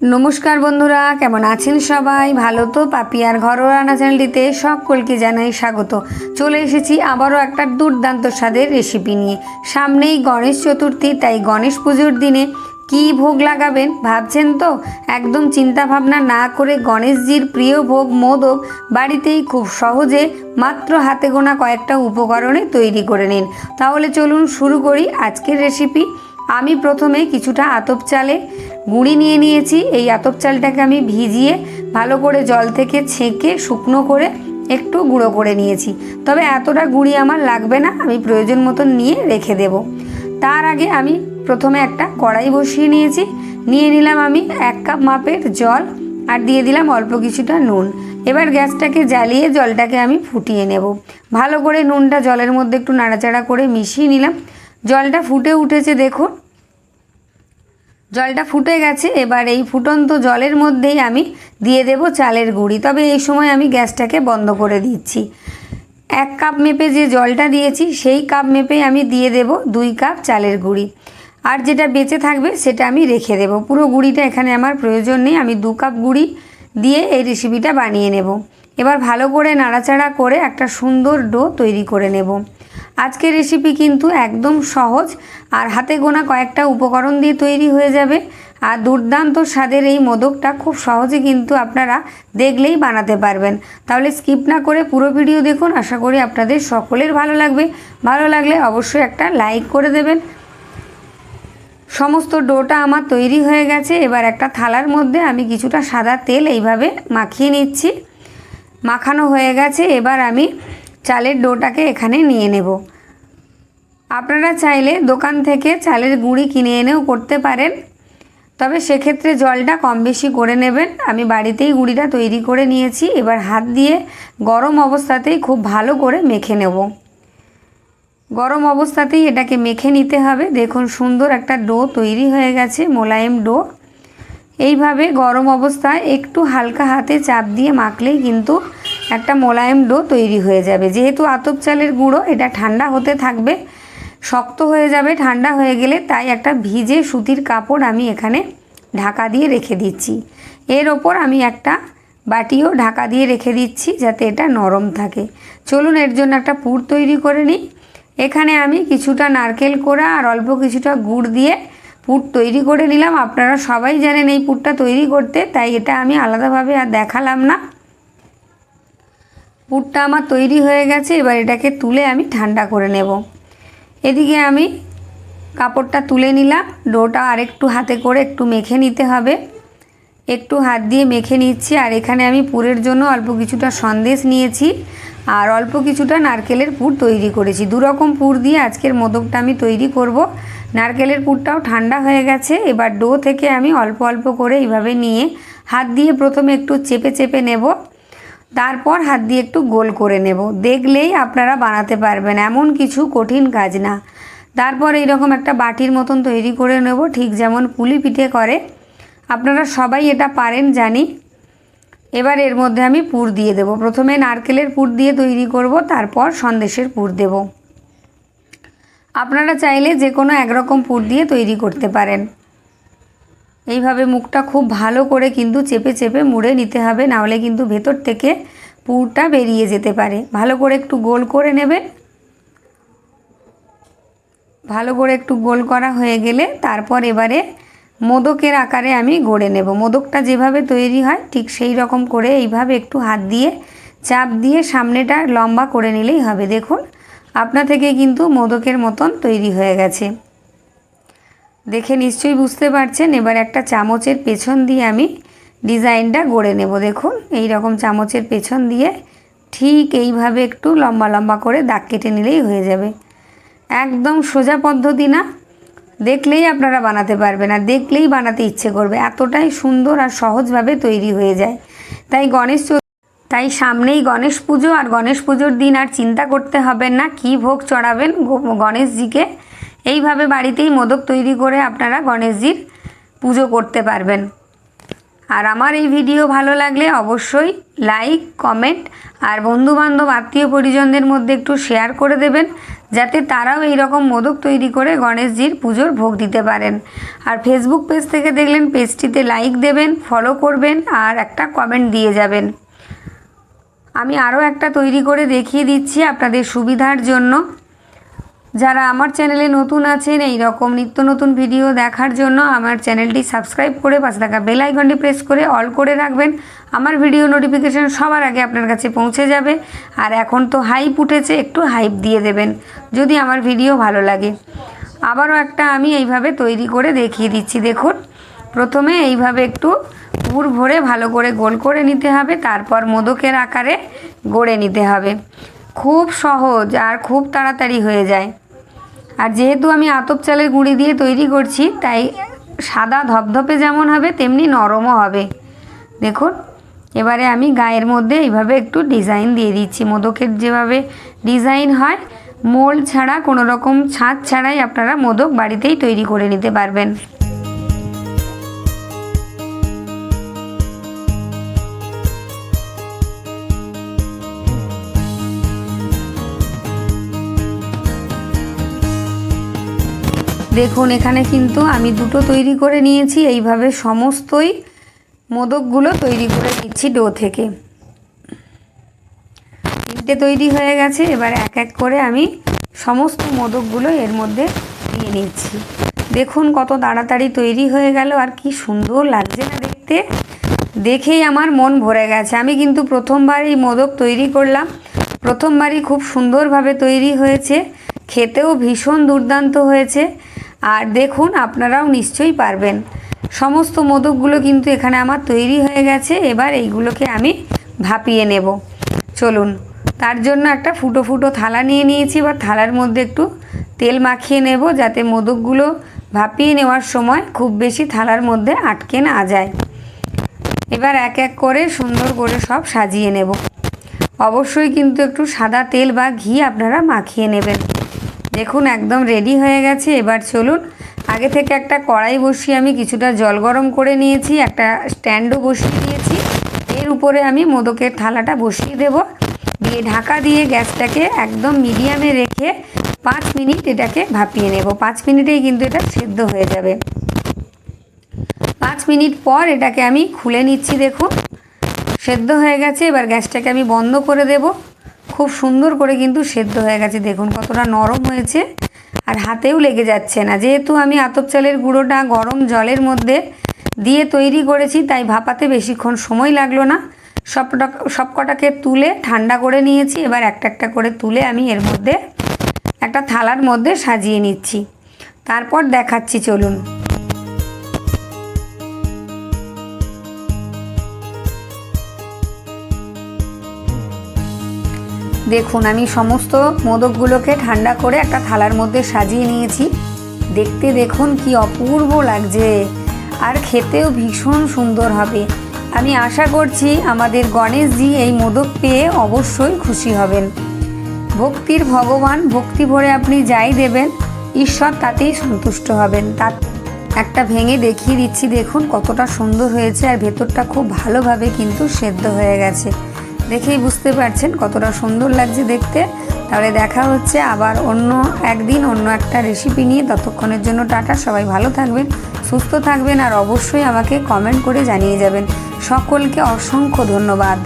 নমস্কার বন্ধুরা, কেমন আছেন সবাই? ভালো তো? পাপিয়ার ঘরোয়া রান্না চ্যানেলটিতে সকলকে জানাই স্বাগত। চলে এসেছি আবারও একটা দুর্দান্ত স্বাদের রেসিপি নিয়ে। সামনেই গণেশ চতুর্থী, তাই গণেশ পুজোর দিনে কী ভোগ লাগাবেন ভাবছেন তো? একদম চিন্তা ভাবনা না করে গণেশজির প্রিয় ভোগ মোদক বাড়িতেই খুব সহজে মাত্র হাতে গোনা কয়েকটা উপকরণে তৈরি করে নিন। তাহলে চলুন শুরু করি আজকের রেসিপি আমি প্রথমে কিছুটা আতপ চালে গুঁড়ি নিয়ে নিয়েছি। এই আতপ চালটাকে আমি ভিজিয়ে ভালো করে জল থেকে ছেঁকে শুকনো করে একটু গুঁড়ো করে নিয়েছি। তবে এতটা গুঁড়ি আমার লাগবে না, আমি প্রয়োজন মতন নিয়ে রেখে দেব। তার আগে আমি প্রথমে একটা কড়াই বসিয়ে নিয়েছি। নিয়ে নিলাম আমি এক কাপ মাপের জল আর দিয়ে দিলাম অল্প কিছুটা নুন। এবার গ্যাসটাকে জ্বালিয়ে জলটাকে আমি ফুটিয়ে নেব। ভালো করে নুনটা জলের মধ্যে একটু নাড়াচাড়া করে মিশিয়ে নিলাম। জলটা ফুটে উঠেছে, দেখুন। জলটা ফুটে গেছে, এবার এই ফুটন্ত জলের মধ্যেই আমি দিয়ে দেব চালের গুঁড়ি। তবে এই সময় আমি গ্যাসটাকে বন্ধ করে দিচ্ছি। এক কাপ মেপে যে জলটা দিয়েছি, সেই কাপ মেপে আমি দিয়ে দেব দুই কাপ চালের গুঁড়ি। আর যেটা বেঁচে থাকবে, সেটা আমি রেখে দেব। পুরো গুঁড়িটা এখানে আমার প্রয়োজন নেই, আমি দু কাপ গুঁড়ি দিয়ে এই রেসিপিটা বানিয়ে নেব। এবার ভালো করে নাড়াচাড়া করে একটা সুন্দর ডো তৈরি করে নেব। আজকের রেসিপি কিন্তু একদম সহজ, আর হাতে গোনা কয়েকটা উপকরণ দিয়ে তৈরি হয়ে যাবে। আর দুর্দান্ত স্বাদের এই মোদকটা খুব সহজে কিন্তু আপনারা দেখলেই বানাতে পারবেন। তাহলে স্কিপ না করে পুরো ভিডিও দেখুন, আশা করি আপনাদের সকলের ভালো লাগবে। ভালো লাগলে অবশ্যই একটা লাইক করে দেবেন। সমস্ত ডোটা আমার তৈরি হয়ে গেছে, এবার একটা থালার মধ্যে আমি কিছুটা সাদা তেল এইভাবে মাখিয়ে নিচ্ছি। মাখানো হয়ে গেছে, এবার আমি চালের ডোটাকে এখানে নিয়ে নেব। আপনারা চাইলে দোকান থেকে চালের গুঁড়ি কিনে এনেও করতে পারেন। তবে সেক্ষেত্রে জলটা কম বেশি করে নেবেন। আমি বাড়িতেই গুঁড়িটা তৈরি করে নিয়েছি। এবার হাত দিয়ে গরম অবস্থাতেই খুব ভালো করে মেখে নেব। গরম অবস্থাতেই এটাকে মেখে নিতে হবে। দেখুন সুন্দর একটা ডো তৈরি হয়ে গেছে, মোলায়েম ডো। এইভাবে গরম অবস্থায় একটু হালকা হাতে চাপ দিয়ে মাখলেই কিন্তু একটা মোলায়েম ডো তৈরি হয়ে যাবে। যেহেতু আতপ চালের গুঁড়ো, এটা ঠান্ডা হতে থাকবে, শক্ত হয়ে যাবে, ঠান্ডা হয়ে গেলে তাই একটা ভিজে সুতির কাপড় আমি এখানে ঢাকা দিয়ে রেখে দিচ্ছি। এর ওপর আমি একটা বাটিও ঢাকা দিয়ে রেখে দিচ্ছি যাতে এটা নরম থাকে। চলুন, এর জন্য একটা পুর তৈরি করে নিই। এখানে আমি কিছুটা নারকেল কোড়া আর অল্প কিছুটা গুড় দিয়ে পুর তৈরি করে নিলাম। আপনারা সবাই জানেন এই পুরটা তৈরি করতে, তাই এটা আমি আলাদাভাবে আর দেখালাম না। পুরটা আমার তৈরি হয়ে গেছে, এবার এটাকে তুলে আমি ঠান্ডা করে নেব। এদিকে আমি কাপড়টা তুলে নিলাম, ডোটা আরেকটু হাতে করে একটু মেখে নিতে হবে। একটু হাত দিয়ে মেখে নিচ্ছি, আর এখানে আমি পুরের জন্য অল্প কিছুটা সন্দেশ নিয়েছি, আর অল্প কিছুটা নারকেলের পুর তৈরি করেছি। দুরকম পুর দিয়ে আজকের মোদকটা আমি তৈরি করব। নারকেলের পুরটাও ঠান্ডা হয়ে গেছে, এবার ডো থেকে আমি অল্প অল্প করে এইভাবে নিয়ে হাত দিয়ে প্রথমে একটু চেপে চেপে নেব। তারপর হাত দিয়ে একটু গোল করে নেব। দেখলেই আপনারা বানাতে পারবেন, এমন কিছু কঠিন কাজ না। তারপর এইরকম একটা বাটির মতন তৈরি করে নেব, ঠিক যেমন পুলি পিঠে করে। আপনারা সবাই এটা পারেন, জানি। এবার এর মধ্যে আমি পুর দিয়ে দেব। প্রথমে নারকেলের পুর দিয়ে তৈরি করব, তারপর সন্দেশের পুর দেব। আপনারা চাইলে যে কোনো একরকম পুর দিয়ে তৈরি করতে পারেন। এইভাবে মুখটা খুব ভালো করে কিন্তু চেপে চেপে মুড়ে নিতে হবে, নাহলে কিন্তু ভেতর থেকে পুরটা বেরিয়ে যেতে পারে। ভালো করে একটু গোল করে নেবেন। ভালো করে একটু গোল করা হয়ে গেলে তারপর এবারে মোদকের আকারে আমি গড়ে নেব। মোদকটা যেভাবে তৈরি হয় ঠিক সেই রকম করে এইভাবে একটু হাত দিয়ে, চাপ দিয়ে সামনেটা লম্বা করে নিলেই হবে। দেখুন, আপনা থেকে কিন্তু মোদকের মতন তৈরি হয়ে গেছে। দেখে নিশ্চয়ই বুঝতে পারছেন, এবার একটা চামচের পেছন দিয়ে আমি ডিজাইনটা গড়ে নেব, দেখুন। এই রকম চামচের পেছন দিয়ে ঠিক এইভাবে একটু লম্বা লম্বা করে দাগ কেটে নিলেই হয়ে যাবে। একদম সোজা পদ্ধতি না, দেখলেই আপনারা বানাতে পারবেন আর দেখলেই বানাতে ইচ্ছে করবে। এতটাই সুন্দর আর সহজভাবে তৈরি হয়ে যায়। তাই গণেশ তাই সামনেই গণেশ পুজো আর গণেশ পুজোর দিন আর চিন্তা করতে হবে না, কি ভোগ চড়াবেন গণেশজিকে। এইভাবে বাড়িতেই মোদক তৈরি করে আপনারা গণেশজির পুজো করতে পারবেন। আর আমার এই ভিডিও ভালো লাগলে অবশ্যই লাইক, কমেন্ট আর বন্ধুবান্ধব, আত্মীয় পরিজনদের মধ্যে একটু শেয়ার করে দেবেন, যাতে তারাও এই রকম মোদক তৈরি করে গণেশজির পুজোর ভোগ দিতে পারেন। আর ফেসবুক পেজ থেকে দেখলেন পেজটিতে লাইক দেবেন ফলো করবেন আর একটা কমেন্ট দিয়ে যাবেন। আমি আরও একটা তৈরি করে দেখিয়ে দিচ্ছি আপনাদের সুবিধার জন্য। যারা আমার চ্যানেলে নতুন আছেন এই রকম নিত্য নতুন ভিডিও দেখার জন্য আমার চ্যানেলটি সাবস্ক্রাইব করে পাশে থাকা বেল আইকনটি প্রেস করে অল করে রাখবেন। আমার ভিডিও নোটিফিকেশান সবার আগে আপনার কাছে পৌঁছে যাবে। আর এখন তো হাইপ উঠেছে, একটু হাইপ দিয়ে দেবেন, যদি আমার ভিডিও ভালো লাগে। আবারও একটা আমি এইভাবে তৈরি করে দেখিয়ে দিচ্ছি, দেখুন। প্রথমে এইভাবে একটু পুর ভরে ভালো করে গোল করে নিতে হবে, তারপর মোদকের আকারে গড়ে নিতে হবে। খুব সহজ আর খুব তাড়াতাড়ি হয়ে যায়। আর যেহেতু আমি আতপ চালের গুঁড়ি দিয়ে তৈরি করছি, তাই সাদা ধপধপে যেমন হবে, তেমনি নরমও হবে। দেখুন, এবারে আমি গায়ের মধ্যে এইভাবে একটু ডিজাইন দিয়ে দিচ্ছি। মোদকের যেভাবে ডিজাইন হয় মোল ছাড়া, কোনো রকম ছাঁচ ছাড়াই আপনারা মোদক বাড়িতেই তৈরি করে নিতে পারবেন। দেখুন, এখানে কিন্তু আমি দুটো তৈরি করে নিয়েছি। এইভাবে সমস্তই মোদকগুলো তৈরি করে নিচ্ছি ডো থেকে। তিনটে তৈরি হয়ে গেছে, এবার এক এক করে আমি সমস্ত মোদকগুলো এর মধ্যে দিয়ে নিচ্ছি। দেখুন কত তাড়াতাড়ি তৈরি হয়ে গেল, আর কি সুন্দর লাগছে না দেখতে। দেখেই আমার মন ভরে গেছে। আমি কিন্তু প্রথমবার এই মোদক তৈরি করলাম। প্রথমবারই খুব সুন্দরভাবে তৈরি হয়েছে। খেতেও ভীষণ দুর্দান্ত হয়েছে। আর দেখুন, আপনারাও নিশ্চয়ই পারবেন। সমস্ত মোদকগুলো কিন্তু এখানে আমার তৈরি হয়ে গেছে, এবার এইগুলোকে আমি ভাপিয়ে নেব। চলুন, তার জন্য একটা ফুটো ফুটো থালা নিয়ে নিয়েছি বা থালার মধ্যে একটু তেল মাখিয়ে নেব, যাতে মোদকগুলো ভাপিয়ে নেওয়ার সময় খুব বেশি থালার মধ্যে আটকে না যায়। এবার এক এক করে সুন্দর করে সব সাজিয়ে নেব। অবশ্যই কিন্তু একটু সাদা তেল বা ঘি আপনারা মাখিয়ে নেবেন। দেখুন, একদম রেডি হয়ে গেছে। এবার চলুন, আগে থেকে একটা কড়াই বসিয়ে আমি কিছুটা জল গরম করে নিয়েছি, একটা স্ট্যান্ডও বসিয়ে দিয়েছি। এর উপরে আমি মোদকের থালাটা বসিয়ে দেব। দিয়ে ঢাকা দিয়ে গ্যাসটাকে একদম মিডিয়ামে রেখে পাঁচ মিনিট এটাকে ভাপিয়ে নেব। পাঁচ মিনিটেই কিন্তু এটা সেদ্ধ হয়ে যাবে। পাঁচ মিনিট পর এটাকে আমি খুলে নিচ্ছি, দেখুন। সেদ্ধ হয়ে গেছে, এবার গ্যাসটাকে আমি বন্ধ করে দেব। খুব সুন্দর করে কিন্তু সেদ্ধ হয়ে গেছে। দেখুন কতটা নরম হয়েছে আর হাতেও লেগে যাচ্ছে না। যেহেতু আমি আতপ চালের গুঁড়োটা গরম জলের মধ্যে দিয়ে তৈরি করেছি, তাই ভাপাতে বেশিক্ষণ সময় লাগল না। সবটা সব কটাকে তুলে ঠান্ডা করে নিয়েছি। এবার একটা একটা করে তুলে আমি এর মধ্যে একটা থালার মধ্যে সাজিয়ে নিচ্ছি। তারপর দেখাচ্ছি, চলুন। দেখুন, আমি সমস্ত মোদকগুলোকে ঠান্ডা করে একটা থালার মধ্যে সাজিয়ে নিয়েছি। দেখতে দেখুন কি অপূর্ব লাগছে। আর খেতেও ভীষণ সুন্দর হবে। আমি আশা করছি আমাদের গণেশজি এই মোদক পেয়ে অবশ্যই খুশি হবেন। ভক্তির ভগবান, ভক্তি ভরে আপনি যাই দেবেন, ঈশ্বর তাতেই সন্তুষ্ট হবেন। তার একটা ভেঙে দেখিয়ে দিচ্ছি, দেখুন কতটা সুন্দর হয়েছে। আর ভেতরটা খুব ভালোভাবে কিন্তু সেদ্ধ হয়ে গেছে। দেখেই বুঝতে পারছেন কতটা সুন্দর লাগছে দেখতে। তাহলে দেখা হচ্ছে আবার অন্য একদিন অন্য একটা রেসিপি নিয়ে। ততক্ষণের জন্য টাটা, সবাই ভালো থাকবেন, সুস্থ থাকবেন আর অবশ্যই আমাকে কমেন্ট করে জানিয়ে যাবেন। সকলকে অসংখ্য ধন্যবাদ।